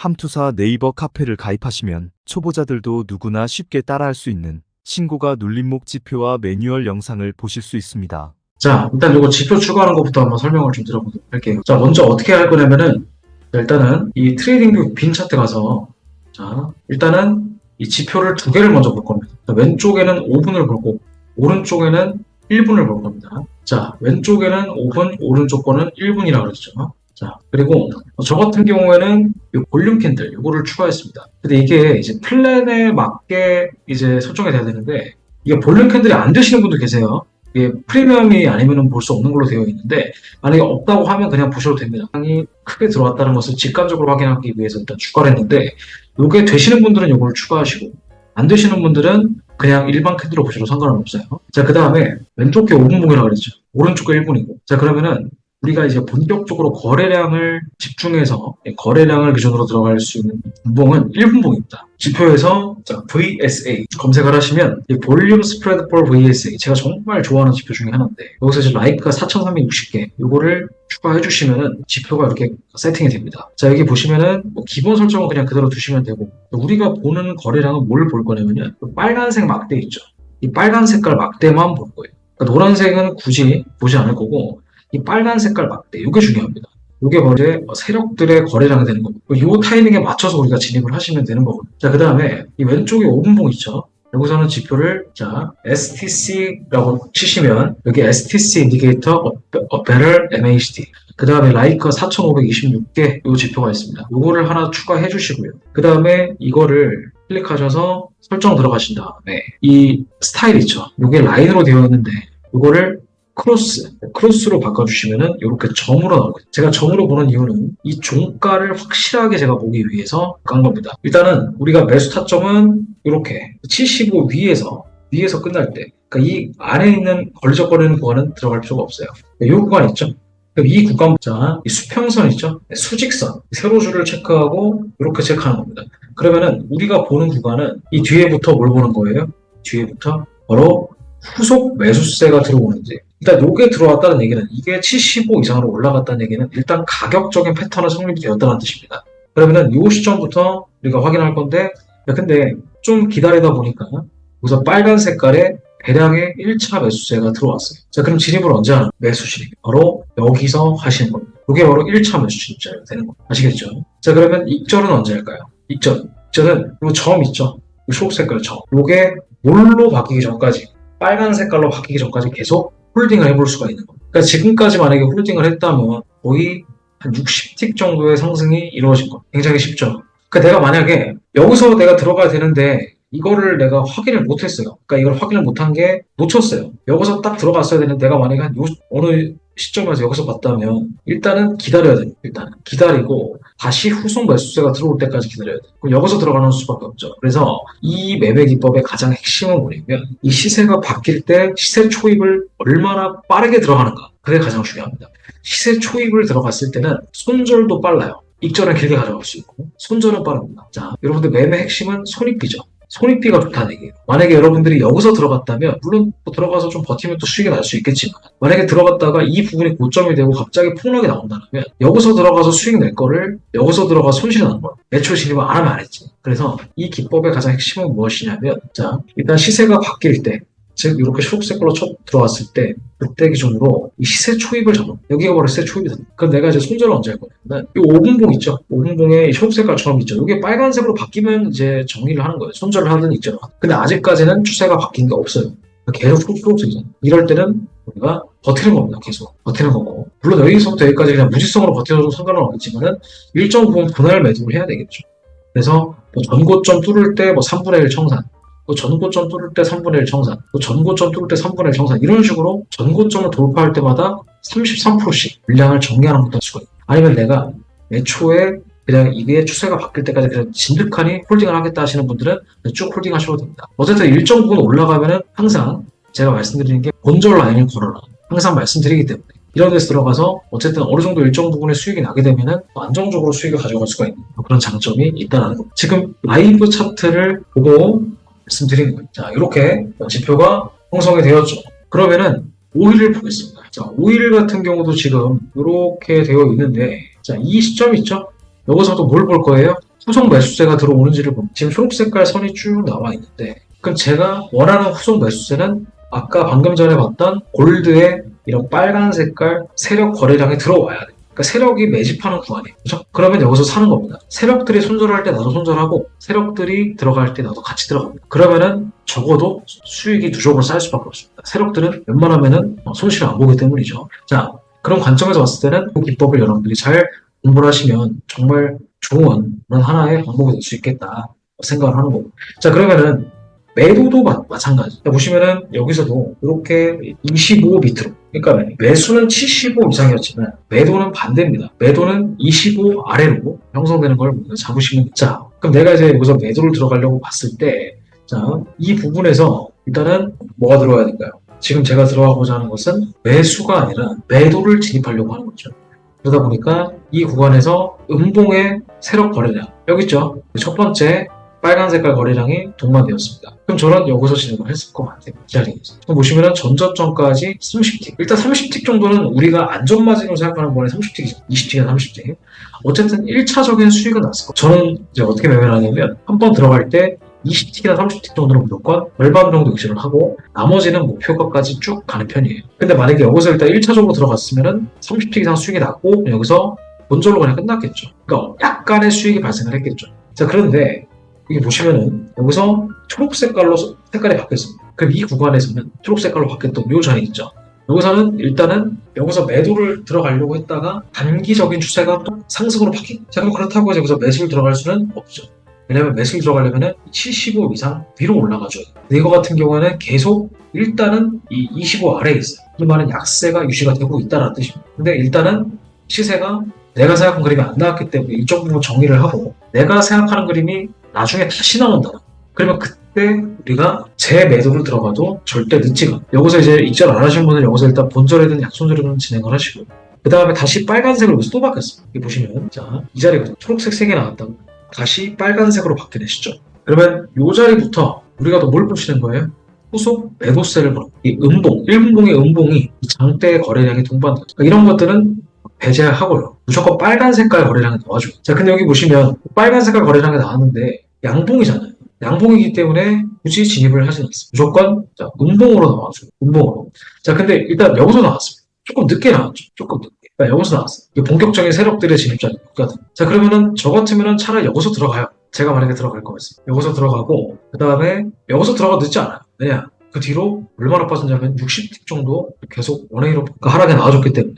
함투사 네이버 카페를 가입하시면 초보자들도 누구나 쉽게 따라할 수 있는 신고가 눌림목 지표와 매뉴얼 영상을 보실 수 있습니다. 자, 일단 이거 지표 추가하는 것부터 한번 설명을 좀 드려보도록 할게요. 자, 먼저 어떻게 할 거냐면은, 자, 일단은 이 트레이딩뷰 빈 차트 가서, 자, 일단은 이 지표를 두 개를 먼저 볼 겁니다. 자, 왼쪽에는 5분을 볼 거고, 오른쪽에는 1분을 볼 겁니다. 자, 왼쪽에는 5분, 오른쪽 거는 1분이라고 그랬죠. 자, 그리고 저 같은 경우에는 이 볼륨 캔들, 이거를 추가했습니다. 근데 이게 이제 플랜에 맞게 이제 설정이 돼야 되는데, 이게 볼륨 캔들이 안 되시는 분도 계세요. 이게 프리미엄이 아니면 볼 수 없는 걸로 되어 있는데 만약에 없다고 하면 그냥 보셔도 됩니다. 상이 크게 들어왔다는 것을 직관적으로 확인하기 위해서 일단 추가를 했는데 이게 되시는 분들은 이걸 추가하시고 안 되시는 분들은 그냥 일반 캔들로 보셔도 상관은 없어요. 자, 그 다음에 왼쪽 게 5분 봉이라고 그랬죠. 오른쪽 게 1분이고. 자, 그러면은 우리가 이제 본격적으로 거래량을 집중해서 거래량을 기준으로 들어갈 수 있는 분봉은 1분봉입니다. 지표에서 자, VSA 검색을 하시면 이 볼륨 스프레드 폴 VSA 제가 정말 좋아하는 지표 중에 하나인데 여기서 이제 라이크가 4,360개 이거를 추가해 주시면은 지표가 이렇게 세팅이 됩니다. 자 여기 보시면은 뭐 기본 설정은 그냥 그대로 두시면 되고 우리가 보는 거래량은 뭘 볼 거냐면요 그 빨간색 막대 있죠. 이 빨간 색깔 막대만 볼 거예요. 그러니까 노란색은 굳이 보지 않을 거고 이 빨간 색깔 막대 이게 중요합니다. 이게 이제 세력들의 거래량이 되는 겁니다. 이 타이밍에 맞춰서 우리가 진입을 하시면 되는 거거든요. 자, 그 다음에 이 왼쪽에 5분봉 있죠? 여기서는 지표를 자 STC라고 치시면 여기 STC 인디케이터 어, Better MACD 그 다음에 라이커 4526개 이 지표가 있습니다. 이거를 하나 추가해 주시고요. 그 다음에 이거를 클릭하셔서 설정 들어가신 다음에 이 스타일 있죠? 이게 라인으로 되어 있는데 이거를 크로스, 크로스로 바꿔주시면은 이렇게 점으로 나오거든요. 제가 점으로 보는 이유는 이 종가를 확실하게 제가 보기 위해서 간 겁니다. 일단은 우리가 매수 타점은 이렇게 75 위에서 위에서 끝날 때, 그러니까 이 안에 있는 걸리적거리는 구간은 들어갈 필요가 없어요. 이 구간 있죠? 이 구간, 자, 이 수평선 있죠? 수직선, 세로줄을 체크하고 이렇게 체크하는 겁니다. 그러면은 우리가 보는 구간은 이 뒤에부터 뭘 보는 거예요? 뒤에부터 바로 후속 매수세가 들어오는지 일단 요게 들어왔다는 얘기는 이게 75 이상으로 올라갔다는 얘기는 일단 가격적인 패턴은 성립이 되었다는 뜻입니다. 그러면은 요 시점부터 우리가 확인할 건데 야, 근데 좀 기다리다 보니까 여기서 빨간 색깔의 대량의 1차 매수세가 들어왔어요. 자 그럼 진입을 언제 하나? 매수 진입. 바로 여기서 하시는 겁니다. 이게 바로 1차 매수 진입자가 되는 겁니다. 아시겠죠? 자 그러면 익절은 언제 할까요? 익절. 익절은 요점 있죠? 요 초록 색깔 점. 요게 뭘로 바뀌기 전까지 빨간 색깔로 바뀌기 전까지 계속 홀딩을 해볼 수가 있는 겁니다. 그러니까 지금까지 만약에 홀딩을 했다면 거의 한 60틱 정도의 상승이 이루어진 겁니다. 굉장히 쉽죠. 그러니까 내가 만약에 여기서 내가 들어가야 되는데 이거를 내가 확인을 못했어요. 그러니까 이걸 확인을 못한 게 놓쳤어요. 여기서 딱 들어갔어야 되는데 내가 만약에 한 요, 어느 시점에서 여기서 봤다면 일단은 기다려야 돼요. 일단 기다리고 다시 후속 매수세가 들어올 때까지 기다려야 돼요. 그럼 여기서 들어가는 수밖에 없죠. 그래서 이 매매 기법의 가장 핵심은 뭐냐면 이 시세가 바뀔 때 시세 초입을 얼마나 빠르게 들어가는가. 그게 가장 중요합니다. 시세 초입을 들어갔을 때는 손절도 빨라요. 익절은 길게 가져갈 수 있고 손절은 빠릅니다. 자, 여러분들 매매 핵심은 손익비죠. 손익비가 좋다는 얘기예요. 만약에 여러분들이 여기서 들어갔다면 물론 또 들어가서 좀 버티면 또 수익이 날 수 있겠지만 만약에 들어갔다가 이 부분이 고점이 되고 갑자기 폭락이 나온다면 여기서 들어가서 수익 낼 거를 여기서 들어가 손실이 나는 거예요. 매출 진입을 안 하면 안 했지. 그래서 이 기법의 가장 핵심은 무엇이냐면 자 일단 시세가 바뀔 때 즉 이렇게 초록색깔로 첫 들어왔을 때 그때 기준으로 이 시세 초입을 잡아 여기가 바로 시세 초입이 된다. 그럼 내가 이제 손절을 언제 할 거냐면 이 5분봉 있죠. 5분봉에 이 초록색깔처럼 있죠. 이게 빨간색으로 바뀌면 이제 정리를 하는 거예요. 손절을 하든 하든. 근데 아직까지는 추세가 바뀐 게 없어요. 계속 초록색이잖아. 이럴 때는 우리가 버티는 겁니다. 계속 버티는 거고. 물론 여기서부터 여기까지 그냥 무지성으로 버텨도 상관은 없겠지만은 일정 부분 분할 매도를 해야 되겠죠. 그래서 뭐 전고점 뚫을 때 뭐 3분의 1 청산, 또 전고점 뚫을 때 3분의 1 청산, 또 전고점 뚫을 때 3분의 1 청산 이런 식으로 전고점을 돌파할 때마다 33%씩 물량을 정리하는 것도 할 수가 있고 아니면 내가 애초에 그냥 이게 추세가 바뀔 때까지 그냥 진득하니 홀딩을 하겠다 하시는 분들은 쭉 홀딩 하셔도 됩니다. 어쨌든 일정 부분 올라가면은 항상 제가 말씀드리는 게 본절 라인을 걸어라. 항상 말씀드리기 때문에 이런 데서 들어가서 어쨌든 어느 정도 일정 부분의 수익이 나게 되면은 안정적으로 수익을 가져갈 수가 있는 그런 장점이 있다는 겁니다. 지금 라이브 차트를 보고 말씀드리는 거예요. 자, 이렇게 지표가 형성이 되었죠. 그러면은 5일을 보겠습니다. 자, 5일 같은 경우도 지금 이렇게 되어 있는데 자, 이 시점 있죠? 여기서도 뭘 볼 거예요? 후속 매수세가 들어오는지를 보면 지금 초록 색깔 선이 쭉 나와 있는데 그럼 제가 원하는 후속 매수세는 아까 방금 전에 봤던 골드의 이런 빨간 색깔 세력 거래량에 들어와야 돼. 그러니까 세력이 매집하는 구간이에요. 그죠? 그러면 여기서 사는 겁니다. 세력들이 손절할 때 나도 손절하고 세력들이 들어갈 때 나도 같이 들어갑니다. 그러면은 적어도 수익이 누적으로 쌓일 수밖에 없습니다. 세력들은 웬만하면은 어, 손실을 안 보기 때문이죠. 자, 그런 관점에서 봤을 때는 그 기법을 여러분들이 잘 공부를 하시면 정말 좋은 하나의 방법이 될 수 있겠다 생각을 하는 거고. 자, 그러면은 매도도 마, 마찬가지. 자, 보시면은 여기서도 이렇게 25 밑으로. 그러니까 매수는 75 이상이었지만 매도는 반대입니다. 매도는 25 아래로 형성되는 걸 먼저 잡으시면. 자, 그럼 내가 이제 여기서 매도를 들어가려고 봤을 때, 자, 이 부분에서 일단은 뭐가 들어가야 될까요? 지금 제가 들어가고자 하는 것은 매수가 아니라 매도를 진입하려고 하는 거죠. 그러다 보니까 이 구간에서 음봉의 세력 거래량 여기 있죠. 첫 번째 빨간 색깔 거래량이 동반되었습니다. 그럼 저는 여기서 진입을 했을 것 같아요. 이 자리에서. 보시면은 전저점까지 30틱. 일단 30틱 정도는 우리가 안전마진으로 생각하는 거에 30틱이죠. 20틱이나 30틱. 어쨌든 1차적인 수익은 났을 거예요. 저는 이제 어떻게 매매를 하냐면 한 번 들어갈 때 20틱이나 30틱 정도는 무조건 얼반 정도 유지를 하고 나머지는 목표가까지 쭉 가는 편이에요. 근데 만약에 여기서 일단 1차적으로 들어갔으면은 30틱 이상 수익이 났고 여기서 본절로 그냥 끝났겠죠. 그러니까 약간의 수익이 발생을 했겠죠. 자 그런데 여기 보시면은 여기서 초록 색깔로 색깔이 바뀌었습니다. 그럼 이 구간에서는 초록 색깔로 바뀌었던 요 자리 있죠. 여기서는 일단은 여기서 매도를 들어가려고 했다가 단기적인 추세가 또 상승으로 자 그럼 그렇다고 해서 여기서 매수를 들어갈 수는 없죠. 왜냐면 매수를 들어가려면 75 이상 위로. 근데 이거 같은 경우에는 계속 일단은 이 25 아래에 있어요. 이 말은 약세가 유지가 되고 있다는 뜻입니다. 근데 일단은 시세가 내가 생각한 그림이 안 나왔기 때문에 이쪽 부분 정리를 하고 내가 생각하는 그림이 나중에 다시 나온다. 그러면 그때 우리가 재매도를 들어가도 절대 늦지가 않아요. 여기서 이제 입절 안 하신 분은 여기서 일단 본절이든 약손절이든 진행을 하시고 그 다음에 다시 빨간색으로 여기서 또 바뀌었어요. 여기 보시면 자 이 자리가 초록색 3개 나왔다고 다시 빨간색으로 바뀌내시죠. 그러면 이 자리부터 우리가 또 뭘 보시는 거예요? 후속 매도세를 보는 이 음봉, 1분봉의 음봉이 이 장대 거래량이 동반돼요. 그러니까 이런 것들은 배제하고요. 무조건 빨간 색깔 거래량이 나와줘요. 자, 근데 여기 보시면 빨간 색깔 거래량이 나왔는데 양봉이잖아요. 양봉이기 때문에 굳이 진입을 하진 않습니다. 무조건 자, 음봉으로 나와줘요. 음봉으로. 자, 근데 일단 여기서 나왔습니다. 조금 늦게 나왔죠. 조금 늦게. 그러니까 여기서 나왔어요. 본격적인 세력들의 진입자니까. 자, 그러면은 저 같으면은 차라리 여기서 들어가요. 제가 만약에 들어갈 거였어요. 여기서 들어가고, 그 다음에 여기서 들어가 늦지 않아요. 왜냐? 그 뒤로 얼마나 빠졌냐면 60틱 정도 계속 원웨이로 하락에 나와줬기 때문에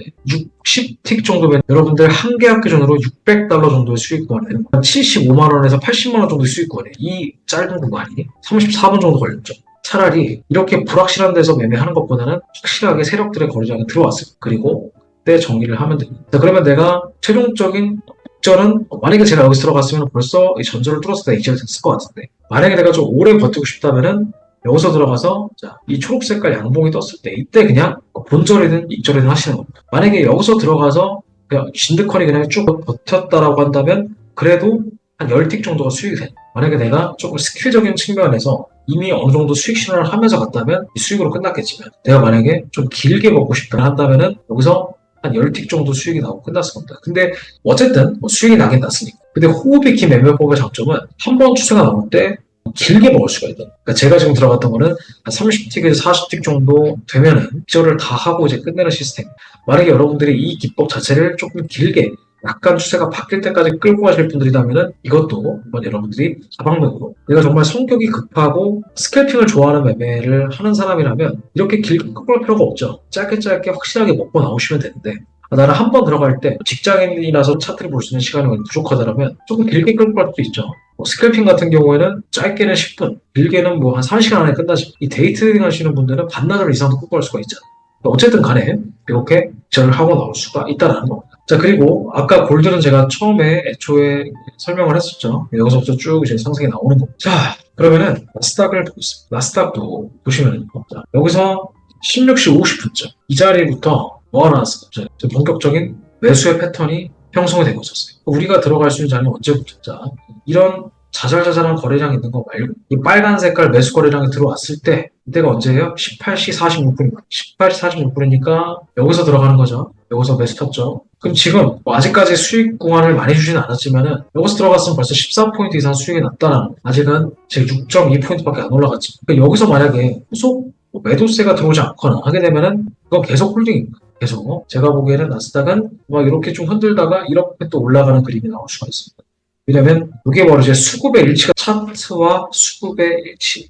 60틱 정도면 여러분들 한 계약 기준으로 600달러 정도의 수익 구간이 되는 거예요. 75만 원에서 80만 원 정도의 수익 구간이에요. 이 짧은 구간이 34분 정도 걸렸죠. 차라리 이렇게 불확실한 데서 매매하는 것보다는 확실하게 세력들의 거래량이 들어왔어요. 그리고 그때 정리를 하면 됩니다. 자, 그러면 내가 최종적인 목전은 만약에 제가 여기서 들어갔으면 벌써 이 전절을 뚫었을 때 이지가 됐을 것 같은데 만약에 내가 좀 오래 버티고 싶다면은 여기서 들어가서 자, 이 초록 색깔 양봉이 떴을 때 이때 그냥 본절이든 입절이든 하시는 겁니다. 만약에 여기서 들어가서 그냥 진득하니 그냥 쭉 버텼다라고 한다면 그래도 한 10틱 정도가 수익이 돼요. 만약에 내가 조금 스킬적인 측면에서 이미 어느 정도 수익 실현을 하면서 갔다면 이 수익으로 끝났겠지만 내가 만약에 좀 길게 먹고 싶다 한다면은 여기서 한 10틱 정도 수익이 나오고 끝났을 겁니다. 근데 어쨌든 뭐 수익이 나긴 났으니까. 근데 호흡이 긴 매매법의 장점은 한 번 추세가 나올 때 길게 먹을 수가 있다. 그러니까 제가 지금 들어갔던 거는 한 30틱에서 40틱 정도 되면은 기절을 다 하고 이제 끝내는 시스템. 만약에 여러분들이 이 기법 자체를 조금 길게 약간 추세가 바뀔 때까지 끌고 가실 분들이라면은 이것도 한번 여러분들이 다방면으로 내가 정말 성격이 급하고 스캘핑을 좋아하는 매매를 하는 사람이라면 이렇게 길게 끌고 갈 필요가 없죠. 짧게 짧게 확실하게 먹고 나오시면 되는데 아, 나는 한 번 들어갈 때 직장인이라서 차트를 볼 수 있는 시간이 부족하다면 조금 길게 끌고 갈 수도 있죠. 뭐 스캘핑 같은 경우에는 짧게는 10분, 길게는 뭐한 1시간 안에 끝나죠. 이 데이트링 하시는 분들은 반나절 이상도 갈 수가 있잖아요. 어쨌든 간에 이렇게 절을 하고 나올 수가 있다는 겁니다. 자 그리고 아까 골드는 제가 처음에 애초에 설명을 했었죠. 여기서부터 쭉 이제 상승이 나오는 겁니다. 자 그러면은 나스닥을 보겠습니다. 나스닥도 보시면 자, 여기서 16시 50분쯤 이 자리부터 나왔을까? 자, 본격적인 매수의 패턴이 형성이 되고 있었어요. 우리가 들어갈 수 있는 자리는 언제부터? 자, 이런 자잘자잘한 거래량 있는 거 말고 이 빨간 색깔 매수 거래량이 들어왔을 때 이때가 언제예요? 18시 46분입니다. 18시 46분이니까 여기서 들어가는 거죠. 여기서 매수 탔죠. 그럼 지금 뭐 아직까지 수익 구간을 많이 주지는 않았지만은 여기서 들어갔으면 벌써 14포인트 이상 수익이 났다는 거. 아직은 지금 6.2포인트밖에 안 올라갔지. 그러니까 여기서 만약에 후속 뭐 매도세가 들어오지 않거나 하게 되면은 그건 계속 홀딩입니다. 계속 제가 보기에는 나스닥은 막 이렇게 좀 흔들다가 이렇게 또 올라가는 그림이 나올 수가 있습니다. 왜냐면 이게 바로 이제 수급의 일치가 차트와 수급의 일치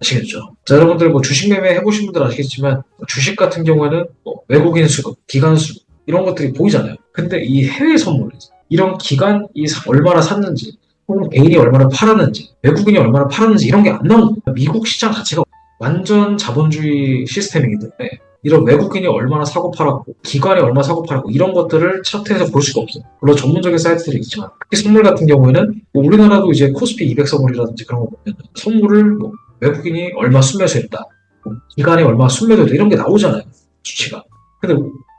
아시겠죠? 자 여러분들 뭐 주식 매매 해보신 분들 아시겠지만 주식 같은 경우에는 뭐 외국인 수급, 기관 수급 이런 것들이 보이잖아요. 근데 이 해외 선물 이런 기관이 사- 얼마나 샀는지 혹은 개인이 얼마나 팔았는지 외국인이 얼마나 팔았는지 이런 게 안 나옵니다. 미국 시장 자체가 완전 자본주의 시스템이기 때문에 이런 외국인이 얼마나 사고 팔았고 기관이 얼마나 사고 팔았고 이런 것들을 차트에서 볼 수가 없어요. 물론 전문적인 사이트들이 있지만 특히 선물 같은 경우에는 뭐 우리나라도 이제 코스피 200 선물이라든지 그런 거 보면 선물을 뭐 외국인이 얼마 순매수했다, 뭐 기관이 얼마 순매도했다 이런 게 나오잖아요. 수치가. 근데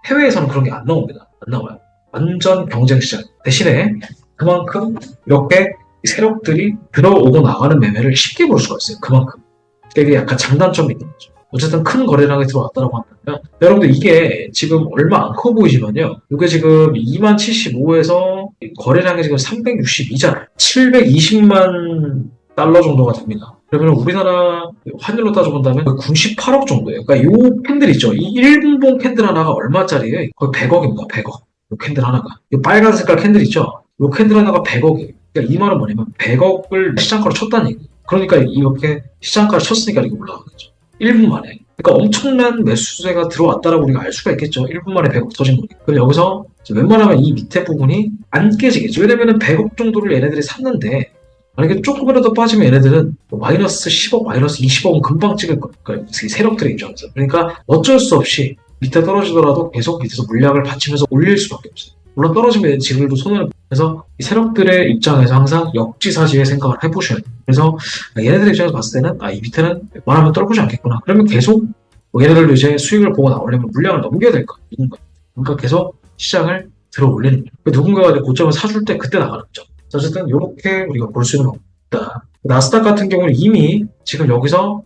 해외에서는 그런 게 안 나옵니다. 안 나와요. 완전 경쟁 시장. 대신에 그만큼 이렇게 세력들이 들어오고 나가는 매매를 쉽게 볼 수가 있어요. 그만큼. 되게 약간 장단점이 있는 거죠. 어쨌든 큰 거래량이 들어왔다고 한다면 여러분들 이게 지금 얼마 안 커 보이지만요. 이게 지금 2만 75에서 거래량이 지금 362잖아요. 720만 달러 정도가 됩니다. 그러면 우리나라 환율로 따져본다면 거의 98억 정도예요. 그러니까 요 캔들 있죠. 이 1분봉 캔들 하나가 얼마짜리예요? 거의 100억입니다. 100억. 요 캔들 하나가. 이 빨간 색깔 캔들 있죠. 요 캔들 하나가 100억이에요. 그러니까 이 말은 뭐냐면 100억을 시장가로 쳤다는 얘기. 그러니까 이렇게 시장가를 쳤으니까 이게 올라가겠죠. 1분 만에. 그러니까 엄청난 매수세가 들어왔다라고 우리가 알 수가 있겠죠. 1분 만에 100억 터진 거니까. 그럼 여기서 웬만하면 이 밑에 부분이 안 깨지겠죠. 왜냐면은 100억 정도를 얘네들이 샀는데 만약에 조금이라도 빠지면 얘네들은 뭐 마이너스 10억, 마이너스 20억은 금방 찍을. 그러니까 이 세력들의 입장에서. 그러니까 어쩔 수 없이 밑에 떨어지더라도 계속 밑에서 물량을 받치면서 올릴 수밖에 없어요. 물론 떨어지면 지금도 손해를 그래서 이 세력들의 입장에서 항상 역지사지의 생각을 해보셔야 돼요. 그래서 얘네들 입장에서 봤을 때는 아 이 밑에는 웬만하면 떨어지지 않겠구나. 그러면 계속 뭐 얘네들도 이제 수익을 보고 나오려면 물량을 넘겨야 될 거예요. 그러니까 계속 시장을 들어 올리는 거예요. 그 누군가가 이제 고점을 사줄 때 그때 나가는 거죠. 자, 어쨌든 이렇게 우리가 볼수 있는 겁니다. 나스닥 같은 경우는 이미 지금 여기서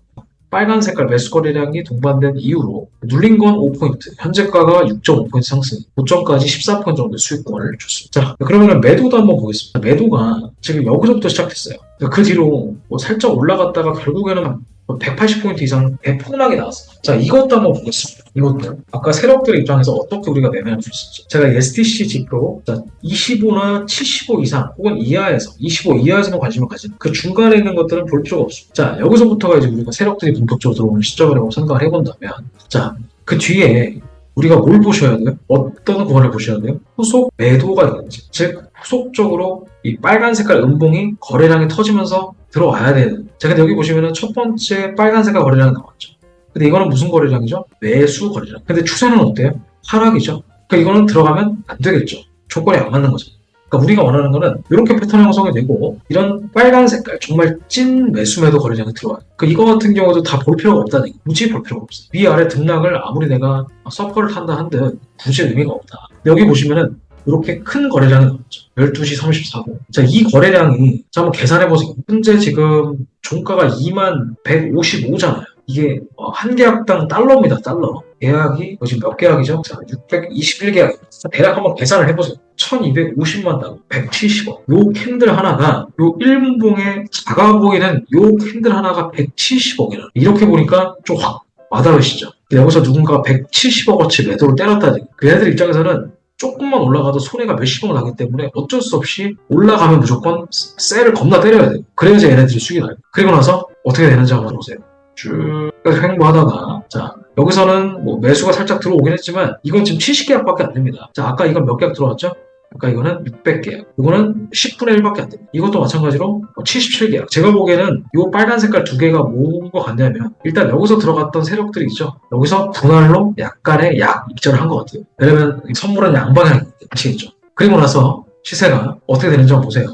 빨간 색깔 매수 거래량이 동반된 이후로 눌린 건 5포인트, 현재가가 6.5포인트 상승, 고점까지 14포인트 정도 수익권을 줬습니다. 자, 그러면 매도도 한번 보겠습니다. 매도가 지금 여기서부터 시작했어요. 그 뒤로 뭐 살짝 올라갔다가 결국에는 180포인트 이상 대폭락이 나왔어요. 자, 이것도 한번 보겠습니다. 이것도. 아까 세력들의 입장에서 어떻게 우리가 매매할 수 있을지. 제가 STC 지표, 자, 25나 75 이상, 혹은 이하에서, 25 이하에서만 관심을 가지는 그 중간에 있는 것들은 볼 필요가 없습니다. 자, 여기서부터가 이제 우리가 세력들이 본격적으로 들어오는 시점이라고 생각을 해본다면, 자, 그 뒤에 우리가 뭘 보셔야 돼요? 어떤 구간을 보셔야 돼요? 후속 매도가 있는지. 즉, 후속적으로 이 빨간 색깔 음봉이 거래량이 터지면서 들어와야 되는. 자, 근데 여기 보시면은 첫 번째 빨간 색깔 거래량 나왔죠. 근데 이거는 무슨 거래량이죠? 매수 거래량. 근데 추세는 어때요? 하락이죠. 그러니까 이거는 들어가면 안 되겠죠. 조건이 안 맞는 거죠. 그러니까 우리가 원하는 거는 이렇게 패턴 형성이 되고 이런 빨간 색깔 정말 찐 매수매도 거래량이 들어와요. 그 이거 같은 경우도 다 볼 필요가 없다는 얘기. 굳이 볼 필요가 없어. 위아래 등락을 아무리 내가 서퍼를 탄다 한들 굳이 의미가 없다. 여기 보시면은 이렇게 큰 거래량이 나왔죠. 12시 34분. 자, 이 거래량이, 자, 한번 계산해보세요. 현재 지금 종가가 2만 155잖아요. 이게 어, 한 계약당 달러입니다, 달러. 계약이 어, 지금 몇 계약이죠? 자, 621계약입니다. 대략 한번 계산을 해보세요. 1250만 달러, 170억. 요 캔들 하나가 요 1분봉에 작아 보이는 요 캔들 하나가 170억이라. 이렇게 보니까 좀 확 와닿으시죠? 여기서 누군가가 170억어치 매도를 때렸다는. 그 애들 입장에서는 조금만 올라가도 손해가 몇십억 나기 때문에 어쩔 수 없이 올라가면 무조건 셀을 겁나 때려야 돼요. 그래야지 얘네들이 수익이 나요. 그리고 나서 어떻게 되는지 한번 보세요. 쭉 횡보하다가 자 여기서는 뭐 매수가 살짝 들어오긴 했지만 이건 지금 70계약밖에 안 됩니다. 자 아까 이건 몇 계약 들어왔죠? 아까 이거는 600계약. 이거는 10분의 1밖에 안 됩니다. 이것도 마찬가지로 77계약. 제가 보기에는 이 빨간 색깔 두 개가 뭔가 같냐면 일단 여기서 들어갔던 세력들이 있죠. 여기서 분할로 약간의 약 입절을 한 것 같아요. 왜냐면 선물은 양방향이 아시겠죠? 그리고 나서 시세가 어떻게 되는지 한번 보세요.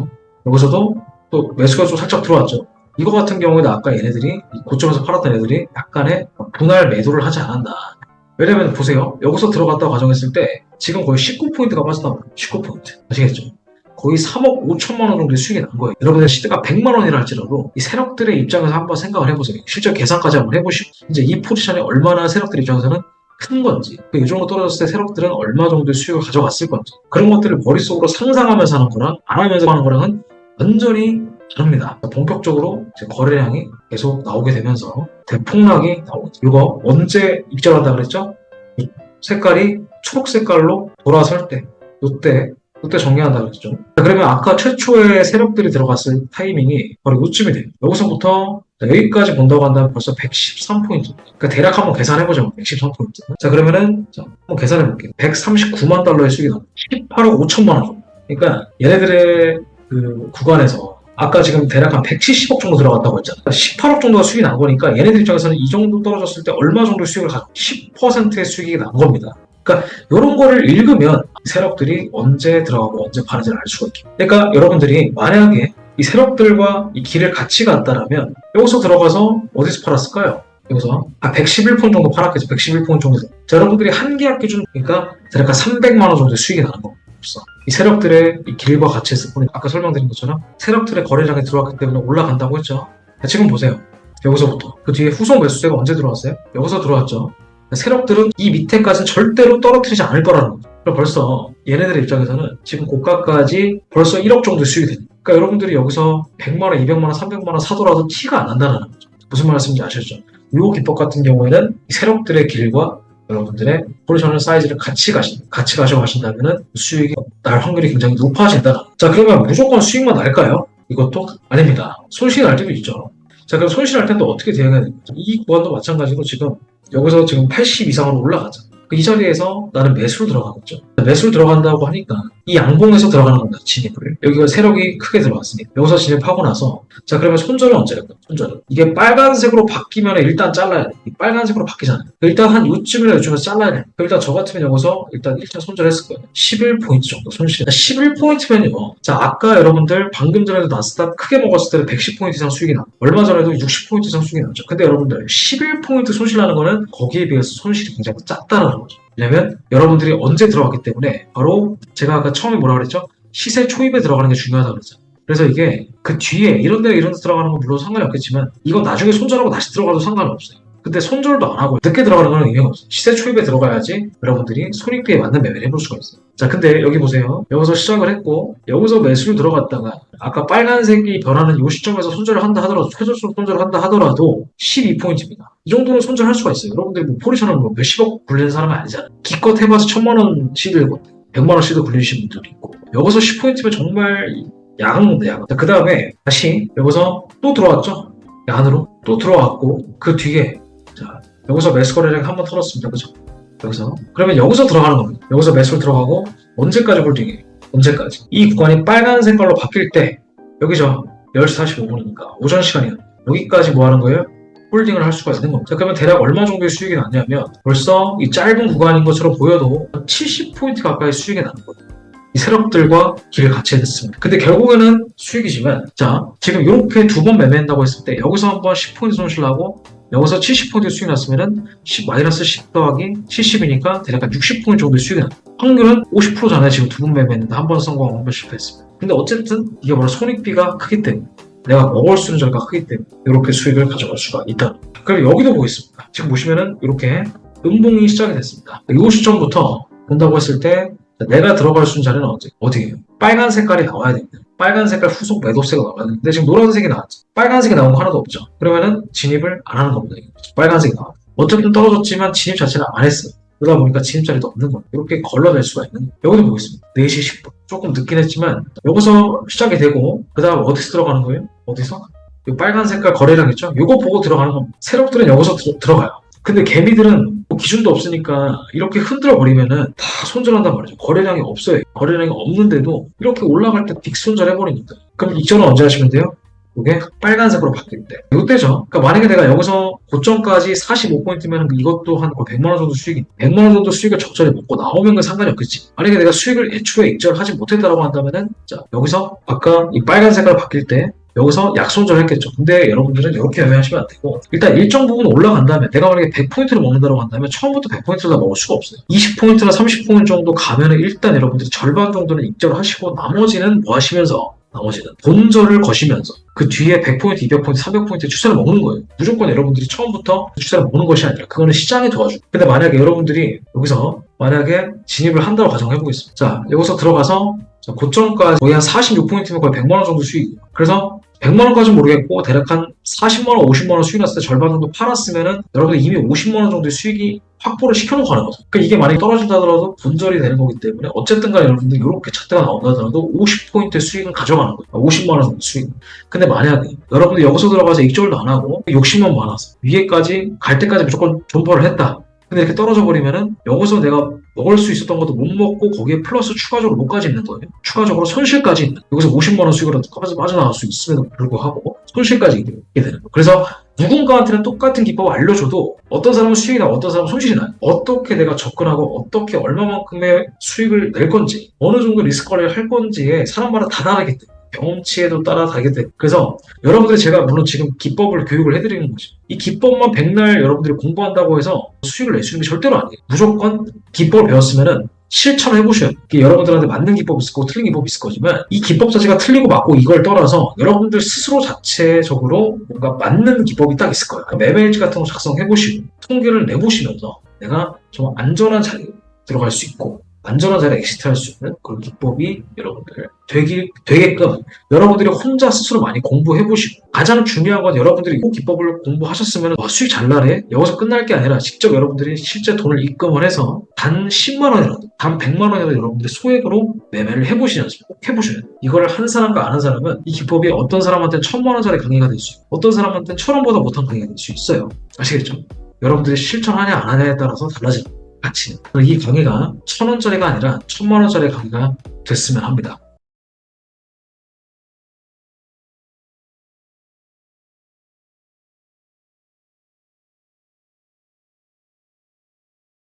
여기서도 또 매수가 좀 살짝 들어왔죠. 이거 같은 경우에는 아까 얘네들이 이 고점에서 팔았던 애들이 약간의 분할 매도를 하지 않았나. 왜냐면 보세요. 여기서 들어갔다 과정했을 때 지금 거의 19포인트가 빠졌단 말이에요. 19포인트. 아시겠죠? 거의 3억 5천만 원 정도의 수익이 난 거예요. 여러분들 시대가 100만 원이라 할지라도 이 세력들의 입장에서 한번 생각을 해보세요. 실제 계산까지 한번 해보시고 이제 이 포지션이 얼마나 세력들 입장에서는 큰 건지 그이 정도 떨어졌을 때 세력들은 얼마 정도의 수익을 가져갔을 건지 그런 것들을 머릿속으로 상상하면서 하는 거랑 안 하면서 하는 거랑은 완전히 다릅니다. 본격적으로 거래량이 계속 나오게 되면서 대폭락이 나오죠. 이거 언제 입절한다 그랬죠? 이 색깔이 초록 색깔로 돌아설 때, 이때, 이때 정리한다 그랬죠. 자, 그러면 아까 최초의 세력들이 들어갔을 타이밍이 바로 이쯤이 돼요. 여기서부터 여기까지 본다고 한다면 벌써 113포인트. 그러니까 대략 한번 계산해보자면 113포인트. 자, 그러면은, 자, 한번 계산해볼게요. 139만 달러의 수익이 나옵니다. 18억 5천만 원 정도. 그러니까 얘네들의 그 구간에서 아까 지금 대략 한 170억 정도 들어갔다고 했잖아요. 18억 정도가 수익이 난 거니까 얘네들 입장에서는 이 정도 떨어졌을 때 얼마 정도 수익을 가져 10%의 수익이 난 겁니다. 그러니까 이런 거를 읽으면 세력들이 언제 들어가고 언제 파는지를 알 수가 있게. 그러니까 여러분들이 만약에 이 세력들과 이 길을 같이 갔다라면 여기서 들어가서 어디서 팔았을까요? 여기서 아 111폰 정도 팔았겠죠. 111폰 정도. 자, 여러분들이 한 계약 기준 그러니까 대략 한 300만 원 정도의 수익이 나는 겁니다. 없어. 이 세력들의 이 길과 같이 했을 뿐이 아까 설명드린 것처럼 세력들의 거래량이 들어왔기 때문에 올라간다고 했죠. 자, 지금 보세요. 여기서부터 그 뒤에 후속 매수세가 언제 들어왔어요? 여기서 들어왔죠. 세력들은 이 밑에까지는 절대로 떨어뜨리지 않을 거라는 거죠. 그럼 벌써 얘네들의 입장에서는 지금 고가까지 벌써 1억 정도 수익이 됩니다. 그러니까 여러분들이 여기서 100만 원, 200만 원, 300만 원 사더라도 티가 안 난다는 거죠. 무슨 말씀인지 아시죠? 이 기법 같은 경우에는 이 세력들의 길과 여러분들의 포지션을 사이즈를 같이 가신, 같이 가셔 가신다면은 수익이 날 확률이 굉장히 높아진다. 자, 그러면 무조건 수익만 날까요? 이것도 아닙니다. 손실이 날 때도 있죠. 자, 그럼 손실할 때는 또 어떻게 대응해야 됩니까? 이 구간도 마찬가지로 지금 여기서 지금 80 이상으로 올라가죠. 그이 자리에서 나는 매수를 들어가겠죠. 매수를 들어간다고 하니까 이 양봉에서 들어가는 겁니다. 진입을. 여기가 세력이 크게 들어갔으니까. 여기서 진입하고 나서 자 그러면 손절은 언제 할까요? 손절은. 이게 빨간색으로 바뀌면 일단 잘라야 돼. 이 빨간색으로 바뀌잖아요. 일단 한 요쯤이나 요쯤에서 잘라야 돼. 일단 저 같으면 여기서 일단 1차 손절했을 거예요. 11포인트 정도 손실. 11포인트면요. 자 아까 여러분들 방금 전에도 나스닥 크게 먹었을 때는 110포인트 이상 수익이 나. 얼마 전에도 60포인트 이상 수익이 났죠. 근데 여러분들 11포인트 손실하는 거는 거기에 비해서 손실이 굉장히 작다 라는 거죠. 왜냐면 여러분들이 언제 들어갔기 때문에 바로 제가 아까 처음에 뭐라 그랬죠? 시세 초입에 들어가는 게 중요하다고 그랬죠. 그래서 이게 그 뒤에 이런 데 이런 데 들어가는 건 물론 상관이 없겠지만 이건 나중에 손절하고 다시 들어가도 상관은 없어요. 근데 손절도 안 하고 늦게 들어가는 건 의미가 없어요. 시세 초입에 들어가야지 여러분들이 손익비에 맞는 매매를 해볼 수가 있어요. 자, 근데 여기 보세요. 여기서 시작을 했고 여기서 매수를 들어갔다가 아까 빨간색이 변하는 이 시점에서 손절을 한다 하더라도 최저점 손절을 한다 하더라도 12포인트입니다. 이 정도는 손절할 수가 있어요. 여러분들 뭐 포리션은 뭐 몇십억 굴리는 사람은 아니잖아요. 기껏 해봐서 천만 원 시들고 100만 원 시도 굴리시는 분들도 있고 여기서 10포인트면 정말 야간 야간. 그 다음에 다시 여기서 또 들어왔죠. 안으로 또 들어왔고 그 뒤에 자 여기서 매수 거래량 한번 털었습니다. 그죠? 여기서 그러면 여기서 들어가는 겁니다. 여기서 매수를 들어가고 언제까지 홀딩해? 언제까지? 이 구간이 빨간 색깔로 바뀔 때 여기죠. 10시 45분이니까 오전 시간이야. 여기까지 뭐 하는 거예요? 홀딩을 할 수가 있는 겁니다. 자, 그러면 대략 얼마 정도의 수익이 났냐면 벌써 이 짧은 구간인 것처럼 보여도 70포인트 가까이 수익이 나는 거예요. 이 세력들과 길을 같이 했습니다. 근데 결국에는 수익이지만 자 지금 이렇게 두 번 매매한다고 했을 때 여기서 한번 10포인트 손실 나고 여기서 70포인트 수익 났으면은 10 마이너스 10 더하기 70이니까 대략 한 60포인트 정도의 수익이 납니다. 확률은 50%잖아요. 지금 두 번 매매했는데 한 번 성공하고 한 번 실패했습니다. 근데 어쨌든 이게 바로 손익비가 크기 때문에 내가 먹을 수 있는 절가 크기 때문에 이렇게 수익을 가져갈 수가 있다. 그럼 여기도 보겠습니다. 지금 보시면은 이렇게 음봉이 시작이 됐습니다. 이 시점부터 본다고 했을 때 내가 들어갈 수 있는 자리는 어디, 어디예요? 빨간 색깔이 나와야 됩니다. 빨간 색깔 후속 매도세가 근데 지금 노란색이 나왔죠. 빨간색이 나온 거 하나도 없죠. 그러면은 진입을 안 하는 겁니다. 빨간색이 나와. 어쨌든 떨어졌지만 진입 자체를 안 했어요. 그러다 보니까 진입 자리도 없는 거예요. 이렇게 걸러낼 수가 있는 거예요. 여기도 보겠습니다. 4시 10분. 조금 늦긴 했지만 여기서 시작이 되고 그 다음 어디서 들어가는 거예요? 어디서? 이 빨간 색깔 거래량 있죠? 이거 보고 들어가는 겁니다. 세력들은 여기서 들, 어 가요 근데 개미들은 뭐 기준도 없으니까 이렇게 흔들어 버리면은 다 손절한단 말이죠. 거래량이 없어요. 거래량이 없는데도 이렇게 올라갈 때 빅 손절 해버리니까. 그럼 이전은 언제 하시면 돼요? 이게 빨간색으로 바뀔 때. 이때죠. 그러니까 만약에 내가 여기서 고점까지 45포인트면 이것도 한 거의 100만 원 정도 수익이 100만 원 정도 수익을 적절히 먹고 나오면 그 상관이 없겠지. 만약에 내가 수익을 애초에 익절하지 못했다라고 한다면은 자 여기서 아까 이 빨간 색깔 바뀔 때 여기서 약손절 했겠죠. 근데 여러분들은 이렇게 애매하시면 안 되고 일단 일정 부분 올라간 다음에 내가 만약에 100포인트를 먹는다고 한다면 처음부터 100포인트를 다 먹을 수가 없어요. 20포인트나 30포인트 정도 가면은 일단 여러분들이 절반 정도는 익절 하시고 나머지는 뭐 하시면서 나머지는 본절을 거시면서 그 뒤에 100포인트, 200포인트, 300포인트 추세를 먹는 거예요. 무조건 여러분들이 처음부터 그 추세를 먹는 것이 아니라 그거는 시장이 도와주고 근데 만약에 여러분들이 여기서 만약에 진입을 한다고 가정해보겠습니다. 자 여기서 들어가서 자, 고점까지 거의 한 46포인트면 거의 100만원 정도 수익. 그래서 100만원까지는 모르겠고, 대략 한 40만원, 50만원 수익 났을 때 절반 정도 팔았으면은, 여러분들 이미 50만원 정도의 수익이 확보를 시켜놓고 가는 거죠. 그러니까 이게 만약에 떨어진다 하더라도 분절이 되는 거기 때문에, 어쨌든 간에 여러분들 이렇게 차트가 나온다 하더라도 50포인트의 수익은 가져가는 거예요. 50만원 정도 수익. 근데 만약에 여러분들 여기서 들어가서 익절도 안 하고, 욕심만 많아서, 위에까지, 갈 때까지 무조건 존버를 했다. 근데 이렇게 떨어져 버리면은, 여기서 내가 먹을 수 있었던 것도 못 먹고 거기에 플러스 추가적으로 못까지 있는 거예요. 추가적으로 손실까지 있는. 여기서 50만 원 수익으로 빠져나갈 수 있음에도 불구하고 손실까지 있게 되는 거예요. 그래서 누군가한테는 똑같은 기법을 알려줘도 어떤 사람은 수익이 나고 어떤 사람은 손실이 나요. 어떻게 내가 접근하고 어떻게 얼마만큼의 수익을 낼 건지 어느 정도 리스크 관리를 할 건지에 사람마다 다 다르기 때문에 경험치에도 따라 다르기 때문에 그래서 여러분들이 제가 물론 지금 기법을 교육을 해드리는 거죠. 이 기법만 백날 여러분들이 공부한다고 해서 수익을 낼 수 있는 게 절대로 아니에요. 무조건 기법을 배웠으면은 실천을 해보셔야 돼요. 이게 여러분들한테 맞는 기법이 있을 거고 틀린 기법이 있을 거지만 이 기법 자체가 틀리고 맞고 이걸 떠나서 여러분들 스스로 자체적으로 뭔가 맞는 기법이 딱 있을 거예요. 매매일지 같은 거 작성해보시고 통계를 내보시면서 내가 좀 안전한 자리에 들어갈 수 있고 안전한 자리에 엑시트할 수 있는 그런 기법이 여러분들 되기, 되게끔 여러분들이 혼자 스스로 많이 공부해 보시고 가장 중요한 건 여러분들이 이 기법을 공부하셨으면 와, 수익 잘 나네? 여기서 끝날 게 아니라 직접 여러분들이 실제 돈을 입금을 해서 단 10만 원이라도 단 100만 원이라도 여러분들이 소액으로 매매를 해보시는 연습 꼭 해보셔야 돼요. 이걸 한 사람과 아는 사람은 이 기법이 어떤 사람한테는 천만 원짜리 강의가 될 수 있고 어떤 사람한테는 천 원보다 못한 강의가 될 수 있어요. 아시겠죠? 여러분들이 실천하냐 안 하냐에 따라서 달라집니다. 가치는. 이 강의가 천 원짜리가 아니라 천만 원짜리 강의가 됐으면 합니다.